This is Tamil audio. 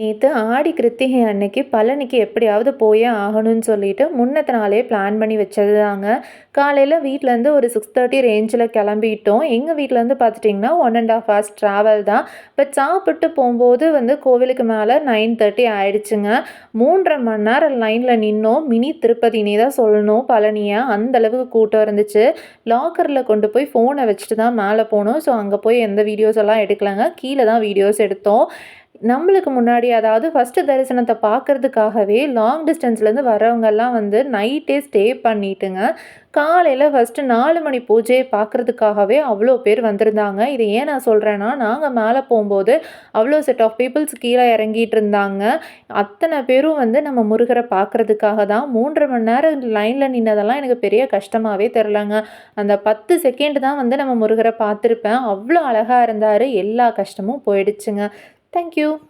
நேற்று ஆடி கிருத்திகை அன்னைக்கு பழனிக்கு எப்படியாவது போயே ஆகணும்னு சொல்லிட்டு முன்னத்த நாளே பிளான் பண்ணி வச்சது தாங்க காலையில் வீட்டிலேருந்து ஒரு சிக்ஸ் தேர்ட்டி ரேஞ்சில் கிளம்பிட்டோம். எங்கள் வீட்டிலேருந்து பார்த்துட்டிங்கன்னா one and half hours travel தான். பட் சாப்பிட்டு போகும்போது வந்து கோவிலுக்கு மேலே நைன் தேர்ட்டி ஆயிடுச்சுங்க. மூன்றரை மணி நேரம் லைனில் நின்னோம். மினி திருப்பதினே தான் சொல்லணும் பழனியை. அந்தளவுக்கு கூட்டம் இருந்துச்சு. லாக்கரில் கொண்டு போய் ஃபோனை வச்சுட்டு தான் மேலே போனோம். ஸோ அங்கே போய் எந்த வீடியோஸ் எல்லாம் எடுக்கலைங்க. கீழே தான் வீடியோஸ் எடுத்தோம். நம்மளுக்கு முன்னாடி அதாவது ஃபஸ்ட்டு தரிசனத்தை பார்க்குறதுக்காகவே லாங் டிஸ்டன்ஸ்லேருந்து வரவங்கெல்லாம் வந்து நைட்டே ஸ்டே பண்ணிட்டுங்க. காலையில் ஃபஸ்ட்டு நாலு மணி பூஜையை பார்க்குறதுக்காகவே அவ்வளோ பேர் வந்திருந்தாங்க. இது ஏன் நான் சொல்கிறேன்னா நாங்கள் மேலே போகும்போது அவ்வளோ செட் ஆஃப் பீப்புள்ஸ் கீழே இறங்கிட்டு இருந்தாங்க. அத்தனை பேரும் வந்து நம்ம முருகரை பார்க்குறதுக்காக தான் மூன்றரை மணி நேரம் லைனில் நின்னதெல்லாம் எனக்கு பெரிய கஷ்டமாகவே தெரிலங்க. அந்த பத்து செகண்ட் தான் வந்து நம்ம முருகரை பார்த்துருப்பேன். அவ்வளோ அழகாக இருந்தார். எல்லா கஷ்டமும் போயிடுச்சுங்க. Thank you.